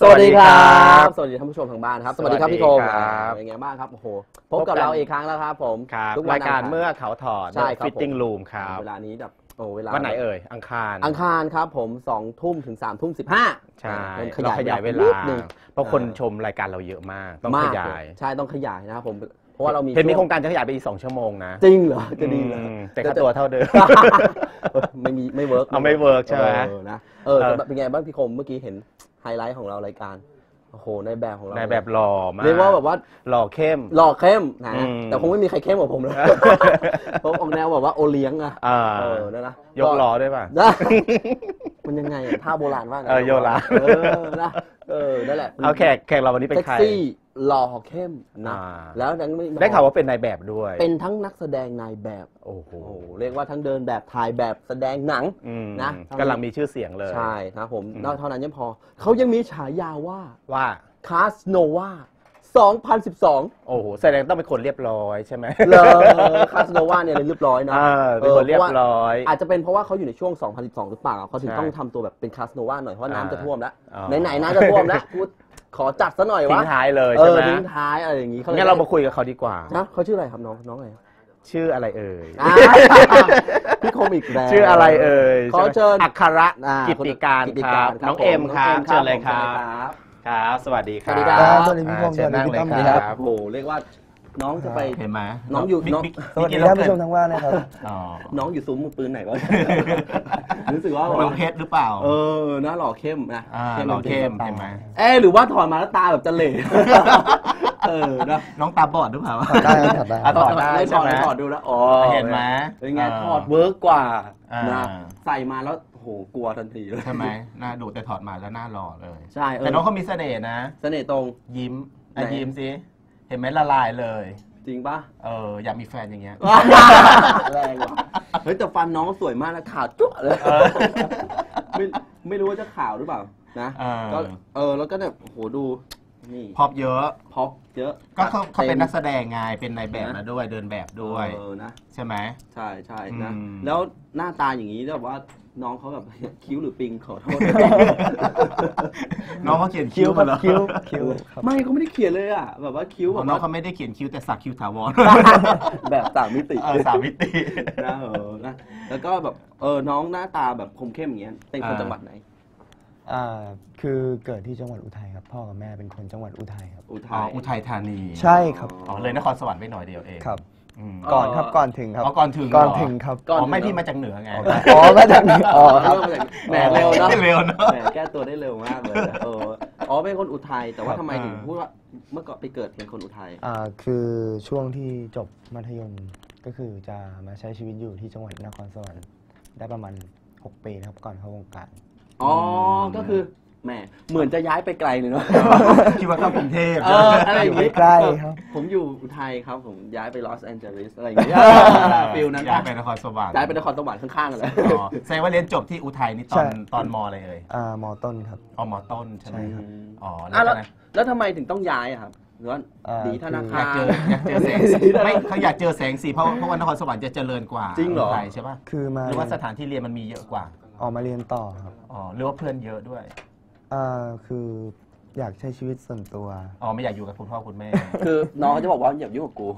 สวัสดีครับ สวัสดีท่านผู้ชมทางบ้านครับ สวัสดีครับพี่โคมสวัสดีครับเป็นไงบ้างครับโอ้โหพบกับเราอีกครั้งแล้วครับผมครับทุกวัรานยการงคเมื่อเขาถอดใช่ครับฟิตติ้งผมรูมครับเวลานี้แบบโอ้เวลาวันไหนเอ่ยอังคารอังคารครับผมสองทุ่มถึงสามทุ่มสิบห้าใช่ขเรายายขยายเวนิลาดนึงเพราะคนเออชมรายการเราเยอะมากต้องมขกยายใช่ต้องขยายนะครับผมเพราะว่าเรามีเห็นมีโคช่รวงการจะขยายไปอีก2ชั่วโมงนะ จริงเหรอ จะดีเหรออืมแต่ค่าตัวเท่าเดิมเออไม่มีไม่เวิร์กเอาไม่เวิร์กใช่ไหมเออนะเออเออแต่เป็นไงบ้างพี่คมเมื่อกี้เห็น ไฮไลท์ของเรารายการโอ้โหในแบบของเราในแบบหล่อมากเรียกว่าแบบว่าหล่อเข้มหล่อเข้มนะอืมแต่คงไม่มีใครเข้มกว่าผมเลยผมออกแนวแบบว่าโอเลี้ยงอะอ่าเออนั่นนะยกล้อด้วยป่ะได้มันยังไงอะท่าโบราณว่าไงเออโยราเออนะเออนั่นแหละเอาแขกแขกเราวันนี้เป็นเซ็กใครซี่ หล่อเข้มนะอ่า แล้วยังม่ได้ข่าวว่าเป็นนายแบบด้วยเป็นทั้งนักแสดงนายแบบโอ้โหโอ้โหเรียกว่าทั้งเดินแบบถ่ายแบบแสดงหนัง อืมนะ กำลังมีชื่อเสียงเลย ใช่ครับผมอืม นอกเท่านั้นยังพอ เขายังมีฉายาว่าว่า คาสโนวา2012 โอ้โหแสดงต้องเป็นคนเรียบร้อยใช่ไหมเลยคาสโนวาเนี่ยเลยเรียบร้อยนะเออเป็นคนเรียบร้อย อาจจะเป็นเพราะว่าเขาอยู่ในช่วง 2012 หรือเปล่าเขาถึงใช่ต้องทำตัวแบบเป็นคาสโนวาหน่อย เพราะน้ำจะท่วมแล้วอ๋อไหนๆน้ำจะท่วมแล้วพูด ขอจัดซะหน่อยวะทิ้งท้ายเลยเอใช่อไหมทิ้งท้ายอะไรอย่างงี้งั้นเรามาคุยกับเขาดีกว่า นะเขาชื่ออะไรครับน้องน้องอะไรชื่ออะไรเอ่ย อ่าพี่คมอีกแล้ว ชื่ออะไรเอ่ยขอเชิญ อัคระอ่ากิติการกิติครับครับน้องเอ็มครับน้องเชิญเลยคผมรับชิญเลยครับครับ สวัสดีครัสบวัสดีครับสวัสดีพี่คมอ่าเชิญนั่งเลยสวัสดีคครัรับ บ โอ้โหเรียกว่าน้องจะไป เห็นไหมน้องอยู่บิ๊กน้องบิ๊กสวัสดีบิ๊กท่านเกิผู้ชมทางบ้านนะครับ อ๋อ น้องอยู่ซุ้มมือปืนไหนวะ รู้สึกว่าน้องเพชรหรือเปล่า เออหน้าหล่อเข้มนะอ่าหล่อเข้มเห็นไหมเอ๊ะหรือว่าถอดมาแล้วตาแบบจะเหล่เออนะน้องตาบอดหรือเปล่าถอดได้ครับถอดได้อะถอดได้ถใช่อดไหมถอดดูแล้วอ๋อเห็นไหมเป็นไงอ่าถอดเวิร์กกว่าอ่านนะใส่มาแล้วโอ้โหกลัวทันทีเลยใช่ไหมหน้าดูแต่ถอดมาแล้วหน้าหล่อเลยใช่เออแต่น้องเขามีเสน่ห์นะ เสน่ห์ตรงยิ้มอะไหนยิ้มสิเห็นไหมละลายเลย จริงปะเอออยากมีแฟนอย่างเงี้ย แรงว่ะเฮ้ยแต่ฟันน้องสวยมากนะขาวจุ๊ะเลยเออไม่ไม่รู้ว่าจะขาวหรือเปล่านะเออ ก็เออแล้วก็เนี่ยโอ้โหดูนี่พอบเยอะพร็อปเยอะก็เขาเขาเป็นต็มนักแสดงไงเป็นนายแบบมาด้วยเดินแบบด้วย เออนะ ใช่ไหม ใช่ใช่นะ อืม แล้วหน้าตาอย่างนี้แบบว่า น้องเขาแบบ คิ้วหรือปิงขอโทษ น้องเขาเขียนคิ้วมาแล้วคิ้วคิ้วครับไม่เขาไม่ได้เขียนเลยอะแบบว่าคิ้วแบอ๋อบน้องว่าเขาไม่ได้เขียนคิ้วแต่สักคิ้วถาวรแบบสามมิติเออสามมิตินะเออนะแล้วก็แบบเออน้องหน้าตาแบบคมเข้มอย่างเงี้ยเป็นคนอ่าจังหวัดไหน อ่าคือเกิดที่จังหวัดอุทัยครับ พ่อกับแม่เป็นคนจังหวัดอุทัยครับ อุอ๋ทัอยอุทัยธานีใช่ครับอ๋อเลยนครสวรรค์ไปหน่อยเดียวเอง ครับ อืมก่อนครับก่อนถึงครับ อ๋อก่อนถึงก่อนเหรอถึงครับ ก่อนอ๋อไม่ถึงพี่มาจากเหนือไงอ๋อมาจากนี้อ๋อครับเริ่มมาจากแหมเร็วเนาะเร็วเนอะแหมแก้ตัวได้เร็วมากเลยนะเอออ๋อเป็นคนอุทัยแต่ว่าครับทำไมถึงอ่าพูดว่าเมื่อก่อนไปเกิดเป็นคนอุทัยอ่าคือช่วงที่จบมัธยมก็คือจะมาใช้ชีวิตอยู่ที่จังหวัดนครสวรรค์ได้ประมาณ 6 ปีนะครับก่อนเข้าวงการ อ๋อก็คือ แหมเหมือนจะย้ายไปไกลเลยเนาะ คิดว่าเข้ากรุงเทพ เอออะไรอย่างงี้ใกล้ๆครับ ผมอยู่อุทัยครับผมย้ายไปลอสแอนเจลิสอะไรอย่างเงี้ยฟิลนั้นย้ายปะไปนครสวรรค์ย้ายไปนครสวรรค์ข้างๆกันเลย อ๋อแสดงว่าเรียนจบที่อุทัยนี่ตใช่อนตอนมอะไรเอ่ยอ่ามอต้นครับ อ๋อมอต้นใช่ไหมใช่ครับ อ๋ออะแล้แล้ววนะแล้วทำไมถึงต้องย้ายอะครับหรือว่าอ่า ดีธนาอคายากรเจออยากเจอแสงสีไม่เขาอยากเจอแสงสีเพราะเพราะว่านครสวรรค์จะเจริญกว่าจริงเหรออุทัยใช่ป่ะคือมาหรือว่าสถานที่เรียนมันมีเยอะกว่า ออกมาเรียนต่อครับ อ๋อหรือว่าเพื่อนเยอะด้วย อ่าคืออยากใช้ชีวิตส่วนตัว อ๋อไม่อยากอยู่กับคุณพ่อคุณแม่ คือน้องเขาจะบอกว่าอย่ายุ่งกับกู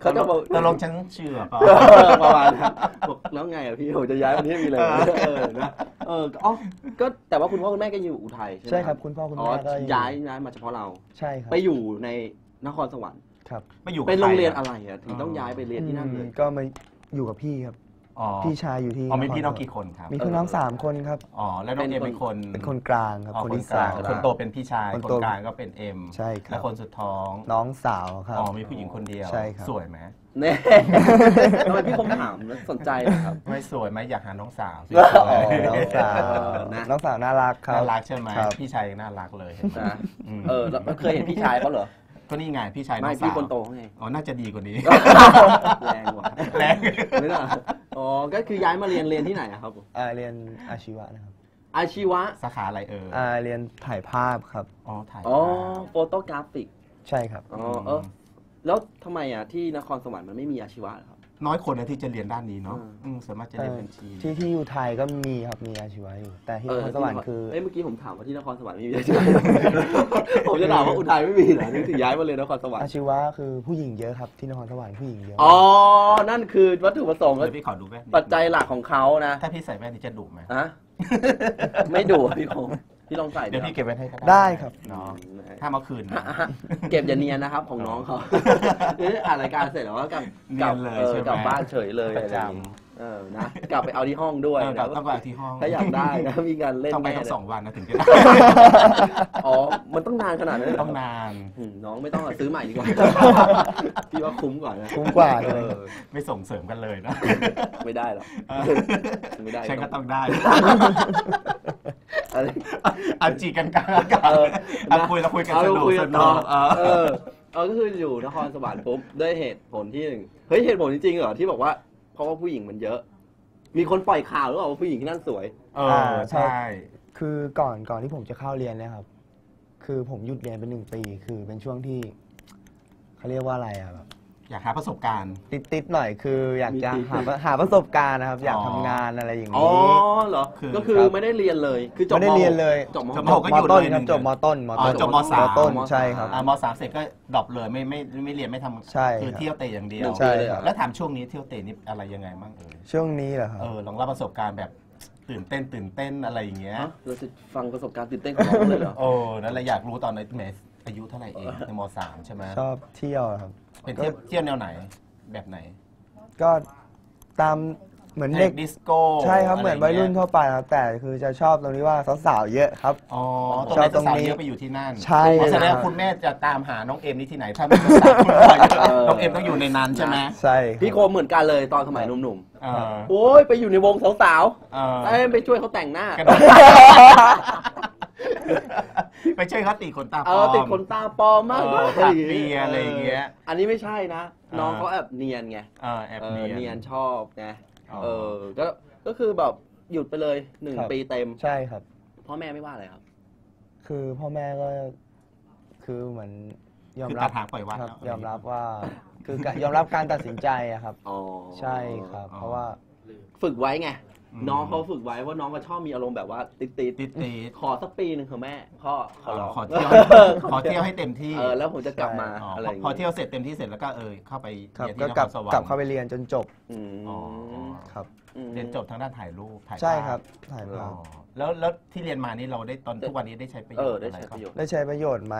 เขาจะบอกตกลงฉันเชื่อเปล่า เออประมาณนั้นบอกแล้วไงอะพี่ผมจะย้ายวันนี้มีเลยเออนะเอออ๋อก็แต่ว่าคุณพ่อคุณแม่ก็อยู่อุทัยใช่ไหมใช่ครับคุณพ่อคุณอ๋อแม่ก็งย้ายย้ายมาเฉพาะเรา ใช่ครับไปอยู่ในนครสวรรค์ ครับไม่อยู่กับเป็นโรงเรียนใคอะไรอะถึงต้องย้ายไปเรียนที่นั่นเลย อืมก็มาอยู่กับพี่ครับ อ๋อพี่ชายอยู่ที่อ๋อมีครพี่น้องสวรรค์กี่คนครับมีพี่น้องสามคนครับ อ๋อแล้วน้องเอ็มเป็เป็นนคคนนเป็นคนกลางครับอ๋อคนคนที่กลาสางมคนโตเป็นพี่ชายคคนนโตกลางก็เป็นเอ็มใช่ครับและคนสุดท้องน้องสาวครับอ๋อมีผู้หญิงคนเดียวใช่ครับสวยไหมเน่ทำไมพี่คงถามแล้วสนใจเหรอครับ ไม่สวยไหมอยากหาน้องสาวสอ๋อวยๆน้องสาวนะน้องสาวน่ารักครับน่ารักใช่ไหมครับพี่ชายยังน่ารักเลยเห็นไหมนะอืมเออแล้วเคยเห็นพี่ชายเขาเหรอก็นี่ไงพี่ชายน้ไม่องสาวพี่คนโตเขาไงอ๋อน่าจะดีกว่านี้แรงว่ะแรงไม่น่า ก็คือย้ายมาเรียนเรียนที่ไหนอะครับผมอ่าเรียนอาชีวะนะครับอาชีวะ สาขาอะไรเอออ่าเรียนถ่ายภาพครับ อ๋อถ่ายอ๋อ ภาพโฟโตกราฟิก ใช่ครับ อ๋อ เออ แล้วทำไมอะที่นครสวรรค์มันไม่มีอาชีวะเหรอครับ น้อยคนนะที่จะเรียนด้านนี้เนาะอืมอืมส่วนมากจะเรียนบัญชี ที่ที่อยู่ไทยก็มีครับมีอาชีวะอยู่ แต่ที่นครสวรรค์คือเอ้ยเมื่อกี้ผมถามว่าที่นครสวรรค์ไม่มีอาชีวะผมจะถามว่าอุทัยไม่มีเหรอถึงย้ายมาเรียนนครสวรรอาค์ชีวะคือผู้หญิงเยอะครับที่นครสวรรค์ผู้หญิงเยอะอ๋อนั่นคือวัตถุประสงค์และเดี๋ยวพี่ขอดูแว่นนิดปัจจัยหลักของเขานะถ้าพี่ใส่แว่นนี่จะดุไหมฮะไม่ดูอะพี่คง พี่ลองใส่เดี๋ยวพี่เก็บไว้ให้ก็ได้ครับ เนาะถ้ามาคืนนะฮะเก็บอย่าเนียนนะครับของน้องเขาเอ๊ะอ่านรายการเสร็จแล้วก็กลับกลับเนียนเลยเออใช่ไหม กลับบ้านเฉยเลยประจำอไอย่างงี้เออนะกลับไปเอาที่ห้องด้วยเออนะต้องไปที่ห้องถ้าอยากได้นะมีการเล่นต้องไปแน่ทั้งเลยสองวันนะถึงจะได้อ๋อมันต้องนานขนาดนั้นเลยเหร ต้องนาน อืมน้องไม่ต้องอะซื้อใหม่ดีกว่า พี่ว่าคุ้มกว่านะคุ้มกว่าเลยเออไม่ส่งเสริมกันเลยนะไม่ได้หรอกเออไม่ได้ฉันก็ต้องได้ อะไรอันจีกันกลางอากาศเอออะคุยเราคุยกันเอาสเรานุกคุยสกันนุต่อกเอเอออเออก็คืออยู่นครสวรรค์ปุ๊บด้วยเหตุผลที่หนึ่งเฮ้ยเหตุผลจริงๆเหรอที่บอกว่า เพราะว่าผู้หญิงมันเยอะ มีคนปล่อยข่าวหรือเปล่าว่าผู้หญิงที่นั่นสวย เออใช่ คือก่อนก่อนที่ผมจะเข้าเรียนเนี่ยครับ คือผมหยุดเรียนไปหนึ่งปี คือเป็นช่วงที่เขาเรียกว่าอะไรอะแบบ อยากหาประสบการณ์ ติดติดๆหน่อยคืออยากจะมีติด หาหาประสบการณ์นะครับ อยากอ๋อ ทำงานอะไรอย่างอ๋อนี้ เหรอ คือก็คือครับ ไม่ได้เรียนเลย คือจบไม่ได้เรียนเลย จบม จบหมกก็มอยู่ต้นเลยครับหนึ่งจบมต้นมอ๋อต้นจบมสาม ต้นมสามใช่ครับ อ่ามสามเสร็จก็ดรอปเลยไม่ไม่ไม่เรียนไม่ทำใช่คือครับเที่ยวเตะอย่างเดียวใช่ครับ แล้วถามช่วงนี้เที่ยวเตะนี่อะไรยังไงบ้างเออช่วงนี้เหรอครับ เออลองเล่าประสบการณ์แบบตื่นเต้นตื่นเต้นอะไรอย่างเงี้ย ฮะเราจะฟังประสบการณ์ตื่นเต้นของน้องเลยเหรอ โอ้นั่นแหละอยากรู้ตอนในเมส อายุเท่าไหร่เองในมสามใช่ไหมชอบเที่ยวครับเป็นเที่ยวเที่ยวแนวไหนแบบไหนก็ตามเหมือนเด็กดิสโก้ใช่ครับเหมือนวัยรุ่นทั่ทั่วไปครับแต่คือจะชอบตรงที่ว่าสาวๆเยอะครับอ๋อตรงชอบนี้ตรงสาวนี้ๆเยอะไปอยู่ที่นั่นใช่อ๋อแสดงครัว่าบคุณแม่จะตามหาน้องเอ็มนี่ที่ไหนถ้าไม่ใช่สาวคุณพ่อเยอะเออน้องเอ็มต้องอยู่ในนั้นใช่ไหมใช่รับพี่โคมเหมือนกันเลยตอนสมัยหนุ่มเออๆโอ้ยไปอยู่ในวงสาวเออๆเอ้ยไปช่วยเขาแต่งหน้ากระโดด ไปช่วยเขาตีขนตาปเอลออมติดขนตาปลอมมากเออตัดเปียอะไรอย่างเงี้ย อันนี้ไม่ใช่นะเออน้องเขาแอบเนียนไงเออแอบเออเนียน เนียนชอบไงอ๋อ เออก็ก็คือแบบหยุดไปเลยหนึ่งครับ ปีเต็มใช่ครับ พ่อแม่ไม่ว่าอะไรครับ คือพ่อแม่ก็คือเหมือนยอมคือรัตับดหางปล่อยวัดครับแล้ว ยอมรับว่า คือกะยอมรับการตัดสินใจอะครับ อ๋อใช่ครับอ๋อเพราะว่า ฝึกไว้ไงอืม น้องเขาฝึกไว้ว่าน้องก็ชอบมีอารมณ์แบบว่าติดติดติดตีดขอสักปีหนึ่งเถอะแม่พ่อขอร้องขอเที่ยวขอเที่ยวให้เต็มที่เออแล้วผมจะกลับมาอ๋ออะไรอย่างพองี้เที่ยวเสร็จเต็มที่เสร็จแล้วก็เออเข้าไปครับเรียนก็ที่นกคลับรสวรรกลับค์เข้าไปเรียนจนจบอืมอ๋อครับอืมเรียนจบทางด้านถ่ายรูปถ่ายใช่ภาพครับถ่ายอ๋ภาอพแล้วแล้วที่เรียนมานี่เราได้ตอนทุกวันนี้ได้ใช้ประโยเอชอน์ได้อะไรใช้ปบ้างระโยชน์ได้ใช้ประโยชน์ไหม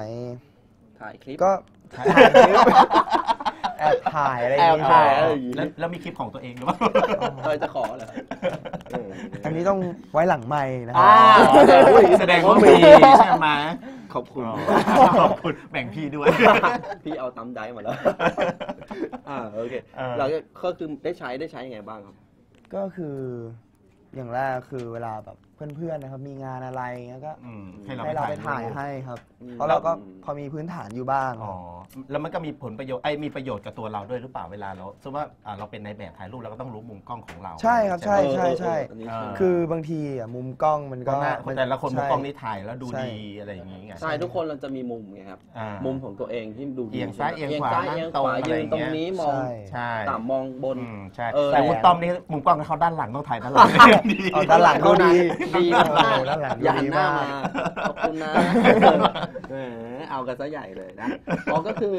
ถ่ายคลิปก็ ถ่ายคลิปแอบถ่ายอะไรอย่างแอบนี้ถ่ายครับอะไรอย่างงี้ แล้วแล้วมีคลิปของตัวเองหรือเปล่า เออจะขอเหรอเออ อันนี้ต้องไว้หลังไม้นะคอ่ารับแสดงว่ามีใช่ไหมขอบคุณอ๋อขอบคุณแบ่งพี่ด้วย พี่เอาตั้มได้มาแล้ว อ่าโอเคเออเราก็คือได้ใช้ได้ใช้ยังไงบ้างครับ ก็คืออย่างแรกคือเวลาแบบ เพื่อนๆนะครับมีงานอะไรเงี้ยก็อืมให้เราให้เราไปถ่ายรูป ให้ครับ อืม เพราะเราก็อืมพอมีพื้นฐานอยู่บ้างอ๋อ แล้วมันก็มีผลประโยชน์ไอ้ยมีประโยชน์กับตัวเราด้วยหรือเปล่าเวลาเราสมมติว่าอ่าเราเป็นในายแบบถ่ายรูปเราก็ต้องรู้มุมกล้องของเราใช่ครับใช่ไหมใช่ใช่เออเอออันนี้อ่าใช่ คือบางทีอะมุมกล้องมันก็ก็หน้ามัแต่ละคนมุมใช่กล้องนี่ถ่ายแล้วดูใช่ ดีอะไรอย่างงี้ไงใช่ทุกคนเราจะมีมุมไงครับ อ่า มุมของตัวเองที่ดูดีเอียงซ้ายเอียงขวาซ้ายนั่งเอียงตรงขวาอะไรยือนย่างตรงเงี้ยนี้มองใช่ ใช่ต่ำมองบน อืมใช่เออ แต่มุมกล้องนี่มุมกล้องเขาด้านหลังต้องถ่ายด้านหลังดีเอาด้านหลังก็ดีดีโอ้มากโหด้านหลังอย่าหันดีหน้ามากมาขอบคุณนะแหมเอากันซะใหญ่เลยนะอ๋อก็คือ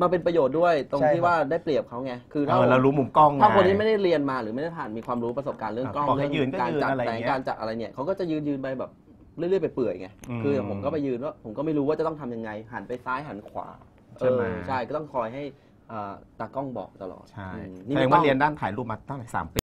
มาเป็นประโยชน์ด้วยตรงใช่ที่ครับว่าได้เปรียบเขาไงคือเอถ้าอเรารู้มุมกล้องถ้าคนไงที่ไม่ได้เรียนมาหรือไม่ได้ผ่านมีความรู้ประสบการณ์เรื่องกล้องบอกให้เรื่ยืนก็การยืนจัดอะไรอแสย่างงเงี้ยการจัดอะไรเนี่ยเขาก็จะยืนยืนไปแบบเรื่อยๆไปเปื่อยไงอืมคือผมก็ไปยืนว่าผมก็ไม่รู้ว่าจะต้องทำยังไง หันไปซ้ายหันขวาใช่ไหมเออใช่ก็ต้องคอยให้อ่าตากล้องบอกตลอดใช่อืมแสดงว่าเรียนด้านถ่ายรูปมาตั้งแต่สามปี